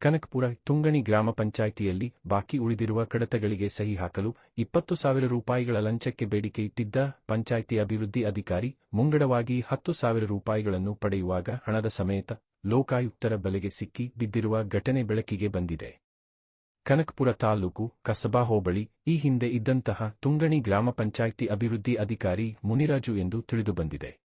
ಕನಕಪುರ ತುಂಗಣಿ ಗ್ರಾಮ ಪಂಚಾಯಿತಿಯಲ್ಲಿ ಬಾಕಿ ಉಳಿದಿರುವ ಕಡತಗಳಿಗೆ ಸಹಿ ಹಾಕಲು ಇಪ್ಪತ್ತು ಸಾವಿರ ರೂಪಾಯಿಗಳ ಲಂಚಕ್ಕೆ ಬೇಡಿಕೆ ಇಟ್ಟಿದ್ದ ಪಂಚಾಯಿತಿ ಅಭಿವೃದ್ಧಿ ಅಧಿಕಾರಿ, ಮುಂಗಡವಾಗಿ ಹತ್ತು ಸಾವಿರ ರೂಪಾಯಿಗಳನ್ನು ಪಡೆಯುವಾಗ ಹಣದ ಸಮೇತ ಲೋಕಾಯುಕ್ತರ ಬಲೆಗೆ ಸಿಕ್ಕಿ ಬಿದ್ದಿರುವ ಘಟನೆ ಬೆಳಕಿಗೆ ಬಂದಿದೆ. ಕನಕಪುರ ತಾಲೂಕು ಕಸಬಾ ಹೋಬಳಿ, ಈ ಹಿಂದೆ ಇದ್ದಂತಹ ತುಂಗಣಿ ಗ್ರಾಮ ಪಂಚಾಯಿತಿ ಅಭಿವೃದ್ಧಿ ಅಧಿಕಾರಿ ಮುನಿರಾಜು ಎಂದು ತಿಳಿದುಬಂದಿದೆ.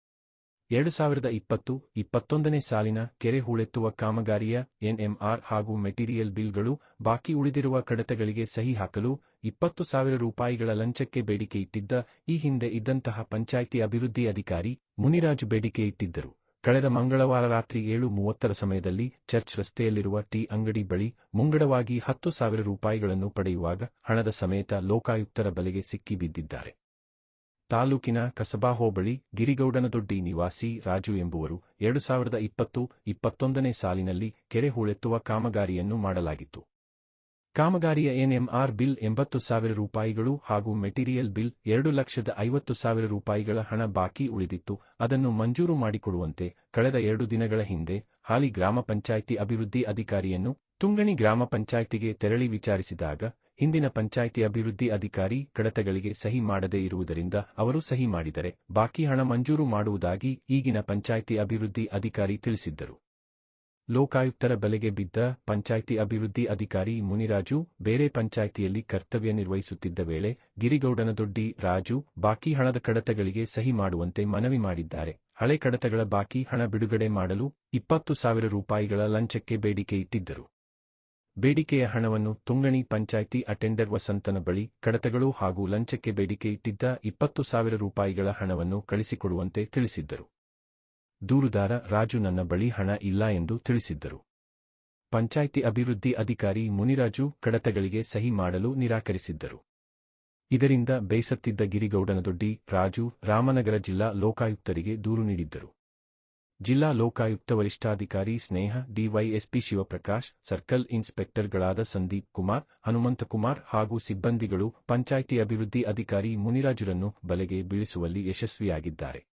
ಎರಡು ಸಾವಿರದ ಇಪ್ಪತ್ತು, ಇಪ್ಪತ್ತೊಂದನೇ ಸಾಲಿನ ಕೆರೆ ಹೂಳೆತ್ತುವ ಕಾಮಗಾರಿಯ ಎನ್ಎಂಆರ್ ಹಾಗೂ ಮೆಟೀರಿಯಲ್ ಬಿಲ್ಗಳು ಬಾಕಿ ಉಳಿದಿರುವ ಕಡತಗಳಿಗೆ ಸಹಿ ಹಾಕಲು ಇಪ್ಪತ್ತು ಸಾವಿರ ರೂಪಾಯಿಗಳ ಲಂಚಕ್ಕೆ ಬೇಡಿಕೆ ಇಟ್ಟಿದ್ದ ಈ ಹಿಂದೆ ಇದ್ದಂತಹ ಪಂಚಾಯಿತಿ ಅಭಿವೃದ್ಧಿ ಅಧಿಕಾರಿ ಮುನಿರಾಜು ಬೇಡಿಕೆ ಇಟ್ಟಿದ್ದರು. ಕಳೆದ ಮಂಗಳವಾರ ರಾತ್ರಿ ಏಳು ಮೂವತ್ತರ ಸಮಯದಲ್ಲಿ ಚರ್ಚ್ ರಸ್ತೆಯಲ್ಲಿರುವ ಟೀ ಅಂಗಡಿ ಬಳಿ ಮುಂಗಡವಾಗಿ ಹತ್ತು ಸಾವಿರ ರೂಪಾಯಿಗಳನ್ನು ಪಡೆಯುವಾಗ ಹಣದ ಸಮೇತ ಲೋಕಾಯುಕ್ತರ ಬಲೆಗೆ ಸಿಕ್ಕಿ ಬಿದ್ದಿದ್ದಾರೆ. ತಾಲೂಕಿನ ಕಸಬಾ ಹೋಬಳಿ ಗಿರಿಗೌಡನದೊಡ್ಡಿ ನಿವಾಸಿ ರಾಜು ಎಂಬುವರು ಎರಡು ಸಾವಿರದ ಇಪ್ಪತ್ತು ಇಪ್ಪತ್ತೊಂದನೇ ಸಾಲಿನಲ್ಲಿ ಕೆರೆ ಹೂಳೆತ್ತುವ ಕಾಮಗಾರಿಯನ್ನು ಮಾಡಲಾಗಿತ್ತು. ಕಾಮಗಾರಿಯ ಎನ್ಎಂಆರ್ ಬಿಲ್ ಎಂಬತ್ತು ಸಾವಿರ ರೂಪಾಯಿಗಳು ಹಾಗೂ ಮೆಟೀರಿಯಲ್ ಬಿಲ್ ಎರಡು ಲಕ್ಷದ ಐವತ್ತು ಸಾವಿರ ರೂಪಾಯಿಗಳ ಹಣ ಬಾಕಿ ಉಳಿದಿತ್ತು. ಅದನ್ನು ಮಂಜೂರು ಮಾಡಿಕೊಡುವಂತೆ ಕಳೆದ ಎರಡು ದಿನಗಳ ಹಿಂದೆ ಹಾಲಿ ಗ್ರಾಮ ಪಂಚಾಯಿತಿ ಅಭಿವೃದ್ಧಿ ಅಧಿಕಾರಿಯನ್ನು ತುಂಗಣಿ ಗ್ರಾಮ ಪಂಚಾಯಿತಿಗೆ ತೆರಳಿ ವಿಚಾರಿಸಿದಾಗ ಹಿಂದಿನ ಪಂಚಾಯಿತಿ ಅಭಿವೃದ್ಧಿ ಅಧಿಕಾರಿ ಕಡತಗಳಿಗೆ ಸಹಿ ಮಾಡದೇ ಇರುವುದರಿಂದ ಅವರು ಸಹಿ ಮಾಡಿದರೆ ಬಾಕಿ ಹಣ ಮಂಜೂರು ಮಾಡುವುದಾಗಿ ಈಗಿನ ಪಂಚಾಯಿತಿ ಅಭಿವೃದ್ಧಿ ಅಧಿಕಾರಿ ತಿಳಿಸಿದ್ದರು. ಲೋಕಾಯುಕ್ತರ ಬಲೆಗೆ ಬಿದ್ದ ಪಂಚಾಯಿತಿ ಅಭಿವೃದ್ಧಿ ಅಧಿಕಾರಿ ಮುನಿರಾಜು ಬೇರೆ ಪಂಚಾಯಿತಿಯಲ್ಲಿ ಕರ್ತವ್ಯ ನಿರ್ವಹಿಸುತ್ತಿದ್ದ ವೇಳೆ ಗಿರಿಗೌಡನದೊಡ್ಡಿ ರಾಜು ಬಾಕಿ ಹಣದ ಕಡತಗಳಿಗೆ ಸಹಿ ಮಾಡುವಂತೆ ಮನವಿ ಮಾಡಿದ್ದಾರೆ. ಹಳೆ ಕಡತಗಳ ಬಾಕಿ ಹಣ ಬಿಡುಗಡೆ ಮಾಡಲು ಇಪ್ಪತ್ತು ಸಾವಿರ ರೂಪಾಯಿಗಳ ಲಂಚಕ್ಕೆ ಬೇಡಿಕೆ ಇಟ್ಟಿದ್ದರು. ಬೇಡಿಕೆಯ ಹಣವನ್ನು ತುಂಗಣಿ ಪಂಚಾಯಿತಿ ಅಟೆಂಡರ್ ವಸಂತನ ಬಳಿ ಕಡತಗಳು ಹಾಗೂ ಲಂಚಕ್ಕೆ ಬೇಡಿಕೆ ಇಟ್ಟಿದ್ದ ಇಪ್ಪತ್ತು ಸಾವಿರ ರೂಪಾಯಿಗಳ ಹಣವನ್ನು ಕಳಿಸಿಕೊಡುವಂತೆ ತಿಳಿಸಿದ್ದರು. ದೂರುದಾರ ರಾಜು ನನ್ನ ಬಳಿ ಹಣ ಇಲ್ಲ ಎಂದು ತಿಳಿಸಿದ್ದರು. ಪಂಚಾಯಿತಿ ಅಭಿವೃದ್ಧಿ ಅಧಿಕಾರಿ ಮುನಿರಾಜು ಕಡತಗಳಿಗೆ ಸಹಿ ಮಾಡಲು ನಿರಾಕರಿಸಿದ್ದರು. ಇದರಿಂದ ಬೇಸತ್ತಿದ್ದ ಗಿರಿಗೌಡನದೊಡ್ಡಿ ರಾಜು ರಾಮನಗರ ಜಿಲ್ಲಾ ಲೋಕಾಯುಕ್ತರಿಗೆ ದೂರು ನೀಡಿದ್ದರು. ಜಿಲ್ಲಾ ಲೋಕಾಯುಕ್ತ ವರಿಷ್ಠಾಧಿಕಾರಿ ಸ್ನೇಹ, ಡಿವೈಎಸ್ಪಿ ಶಿವಪ್ರಕಾಶ್, ಸರ್ಕಲ್ ಇನ್ಸ್ಪೆಕ್ಟರ್ಗಳಾದ ಸಂದೀಪ್ ಕುಮಾರ್ ಹನುಮಂತಕುಮಾರ್ ಹಾಗೂ ಸಿಬ್ಬಂದಿಗಳು ಪಂಚಾಯಿತಿ ಅಭಿವೃದ್ಧಿ ಅಧಿಕಾರಿ ಮುನಿರಾಜುರನ್ನು ಬಲೆಗೆ ಬೀಳಿಸುವಲ್ಲಿ ಯಶಸ್ವಿಯಾಗಿದ್ದಾರೆ.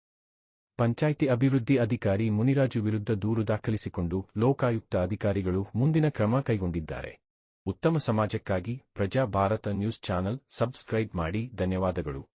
ಪಂಚಾಯಿತಿ ಅಭಿವೃದ್ಧಿ ಅಧಿಕಾರಿ ಮುನಿರಾಜು ವಿರುದ್ಧ ದೂರು ದಾಖಲಿಸಿಕೊಂಡು ಲೋಕಾಯುಕ್ತ ಅಧಿಕಾರಿಗಳು ಮುಂದಿನ ಕ್ರಮ ಕೈಗೊಂಡಿದ್ದಾರೆ. ಉತ್ತಮ ಸಮಾಜಕ್ಕಾಗಿ ಪ್ರಜಾ ಭಾರತ ನ್ಯೂಸ್ ಚಾನೆಲ್ ಸಬ್ಸ್ಕ್ರೈಬ್ ಮಾಡಿ, ಧನ್ಯವಾದಗಳು.